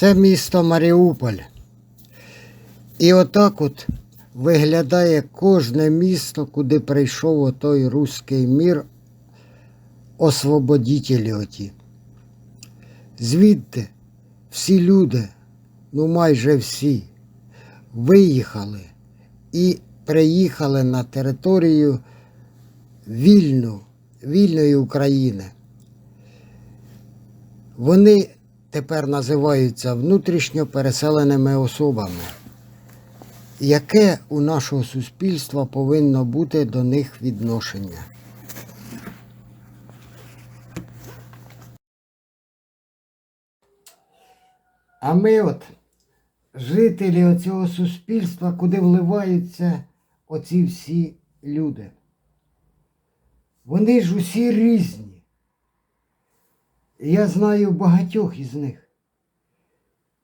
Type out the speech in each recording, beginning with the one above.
Це місто Маріуполь. І отак от виглядає кожне місто, куди прийшов отой руський мір, освободітелі оті. Звідти всі люди, ну майже всі, виїхали і приїхали на територію вільну, вільної України. Вони тепер називаються внутрішньо переселеними особами. Яке у нашого суспільства повинно бути до них відношення? А ми от, жителі оцього суспільства, куди вливаються оці всі люди. Вони ж усі різні. Я знаю багатьох із них.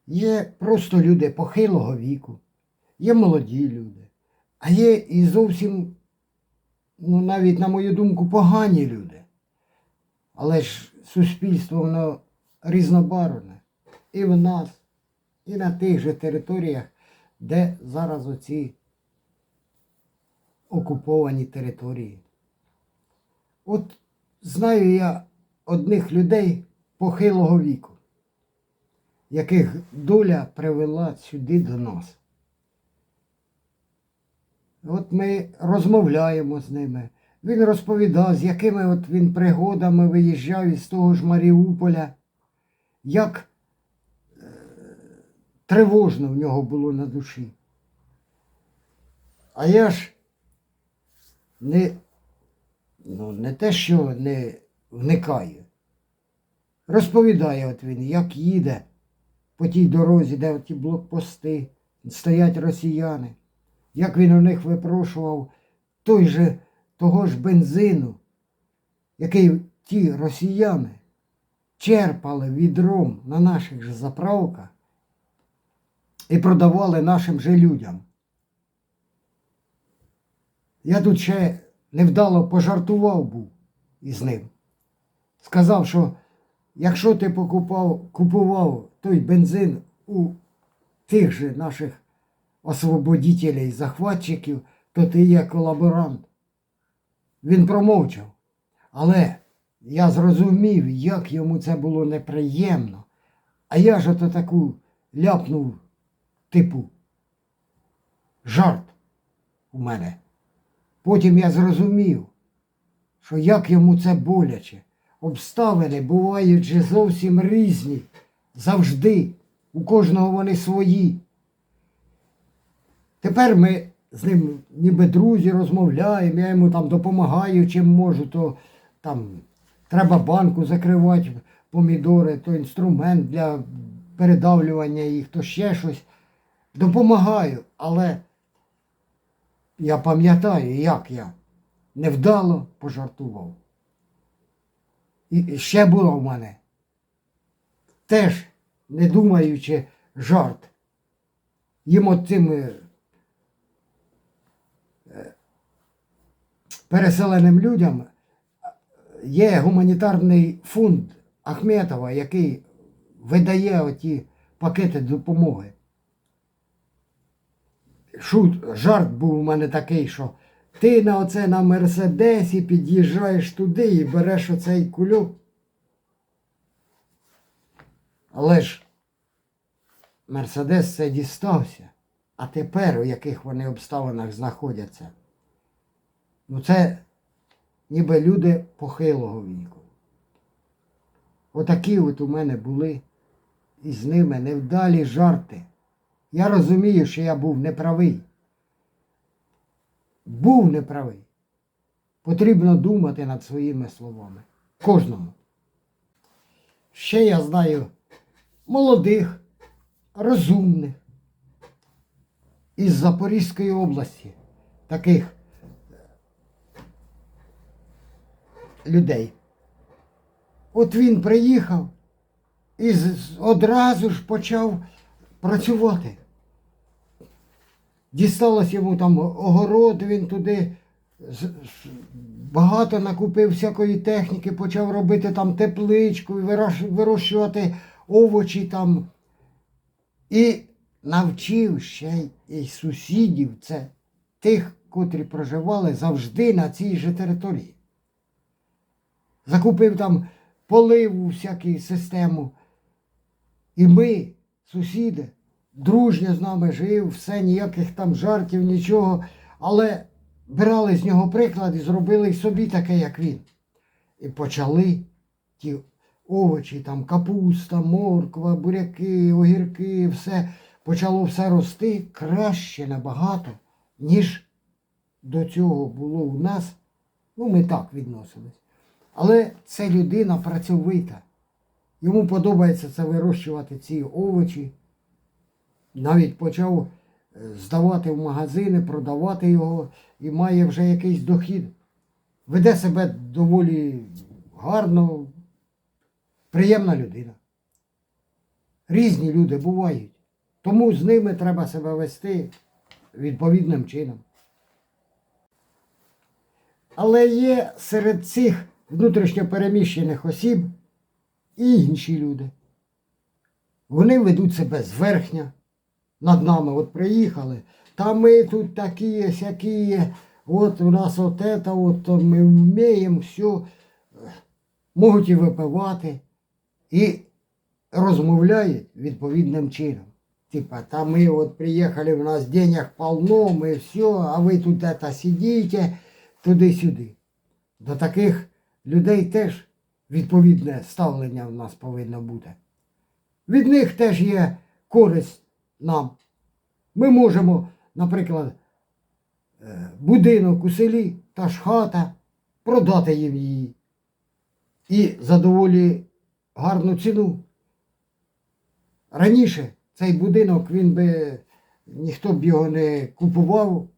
Є просто люди похилого віку, є молоді люди, а є і зовсім, ну навіть, на мою думку, погані люди. Але ж суспільство воно різнобарвне. І в нас, і на тих же територіях, де зараз оці окуповані території. От знаю я одних людей похилого віку, яких доля привела сюди до нас. От ми розмовляємо з ними. Він розповідав, з якими от він пригодами виїжджав із того ж Маріуполя, як е, тривожно в нього було на душі. А я ж не, ну, не те, що не вникаю. Розповідає от він, як їде по тій дорозі, де ті блокпости, стоять росіяни, як він у них випрошував той же, того ж бензину, який ті росіяни черпали відром на наших же заправках і продавали нашим же людям. Я тут ще невдало пожартував був із ним. Сказав, що якщо ти покупав, купував той бензин у тих же наших освободітелей, захватчиків, то ти є колаборант. Він промовчав. Але я зрозумів, як йому це було неприємно. А я ж ото таку ляпнув, типу, жарт у мене. Потім я зрозумів, що як йому це боляче. Обставини бувають зовсім різні. Завжди. У кожного вони свої. Тепер ми з ним ніби друзі розмовляємо, я йому там допомагаю, чим можу, то там треба банку закривати, помідори, то інструмент для передавлювання їх, то ще щось. Допомагаю, але я пам'ятаю, як я невдало пожартував. І ще було в мене теж, не думаючи, жарт. Їм от е, е, переселеним людям є гуманітарний фонд Ахметова, який видає оті пакети допомоги. Шут, жарт був у мене такий, що ти на оце на Мерседесі під'їжджаєш туди і береш оцей кульок. Але ж Мерседес це дістався. А тепер у яких вони обставинах знаходяться? Ну це ніби люди похилого віку. Отакі от у мене були із ними невдалі жарти. Я розумію, що я був неправий. Був неправий. Потрібно думати над своїми словами. Кожному. Ще я знаю молодих, розумних із Запорізької області таких людей. От він приїхав і одразу ж почав працювати. Дісталось йому там огород, він туди багато накупив всякої техніки, почав робити там тепличку, вирощувати овочі там І навчив ще й сусідів це тих, котрі проживали завжди на цій же території. Закупив там поливу, всяку систему. І ми, сусіди, дружньо з нами жив, все, ніяких там жартів, нічого. Але брали з нього приклад і зробили собі таке, як він. І почали ті овочі, там капуста, морква, буряки, огірки, все почало все рости краще набагато, ніж до цього було у нас. Ну, ми так відносились. Але це людина працьовита. Йому подобається це вирощувати ці овочі. Навіть почав е, здавати в магазини, продавати його і має вже якийсь дохід. Веде себе доволі гарно, приємна людина. Різні люди бувають. Тому з ними треба себе вести відповідним чином. Але є серед цих внутрішньо переміщених осіб і інші люди. Вони ведуть себе зверхня над нами. От приїхали, та ми тут такі, сякі, от у нас от це, от ми вміємо все, можуть і випивати, і розмовляють відповідним чином. Типа, та ми от приїхали, у нас денег полно, ми все, а ви тут это сидите, туди-сюди. До таких людей теж відповідне ставлення в нас повинно бути. Від них теж є користь нам. Ми можемо, наприклад, е, будинок у селі та ж хата, продати їм її. І за доволі гарну ціну. Раніше цей будинок він би ніхто б його не купував,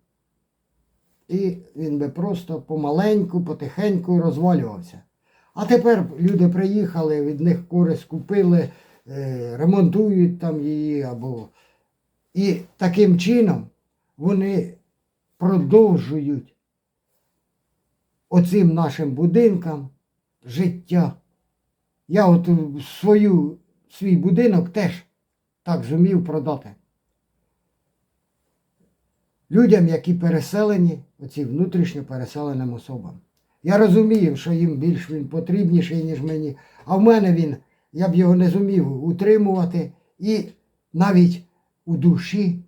і він би просто помаленьку, потихеньку розвалювався. А тепер люди приїхали, від них користь купили, е, ремонтують там її або. І таким чином вони продовжують оцим нашим будинкам життя. Я от свою, свій будинок теж так зумів продати. Людям, які переселені, оці внутрішньо переселеним особам. Я розумію, що їм більш він потрібніший, ніж мені. А в мене він, я б його не зумів утримувати. І навіть у душі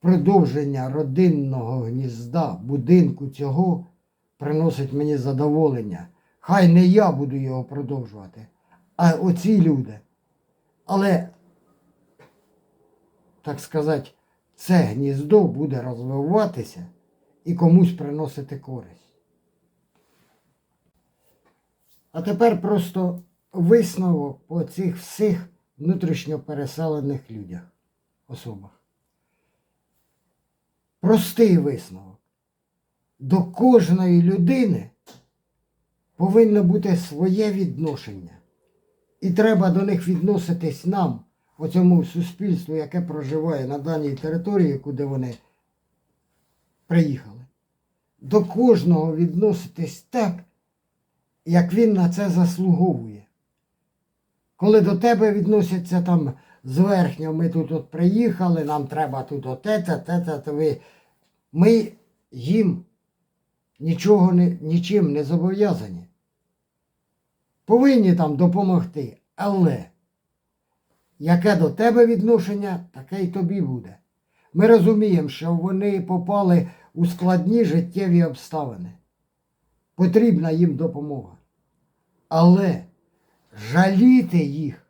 продовження родинного гнізда, будинку цього приносить мені задоволення. Хай не я буду його продовжувати, а оці люди. Але, так сказати, це гніздо буде розвиватися і комусь приносити користь. А тепер просто висновок по цих всіх внутрішньо переселених людях, особах. Простий висновок. До кожної людини повинно бути своє відношення. І треба до них відноситись нам, оцьому суспільству, яке проживає на даній території, куди вони приїхали. До кожного відноситись так, як він на це заслуговує. Коли до тебе відносяться там зверхньо, ми тут от приїхали, нам треба тут оте, те, те, те, те, ви. Ми їм нічого не, нічим не зобов'язані. Повинні там допомогти, але яке до тебе відношення, таке й тобі буде. Ми розуміємо, що вони попали у складні життєві обставини. Потрібна їм допомога. Але жаліти їх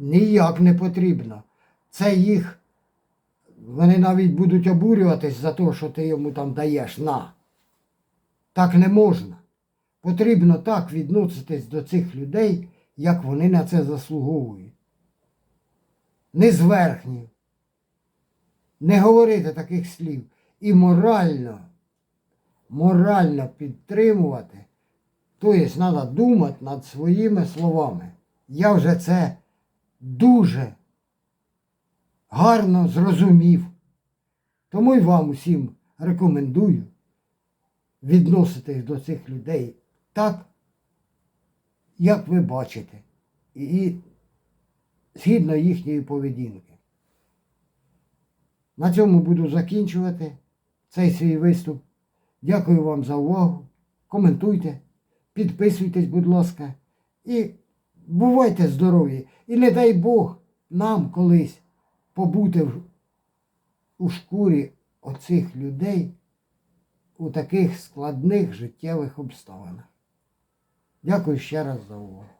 ніяк не потрібно. Це їх, вони навіть будуть обурюватись за те, що ти йому там даєш на. Так не можна. Потрібно так відноситись до цих людей, як вони на це заслуговують. Не зверхні. Не говорити таких слів. І морально, морально підтримувати. Тобто треба думати над своїми словами. Я вже це дуже гарно зрозумів. Тому й вам усім рекомендую відноситись до цих людей так, як ви бачите, і згідно їхньої поведінки. На цьому буду закінчувати цей свій виступ. Дякую вам за увагу. Коментуйте, підписуйтесь, будь ласка, і бувайте здорові. І не дай Бог нам колись побути у шкурі оцих людей у таких складних життєвих обставинах. Дякую ще раз за увагу.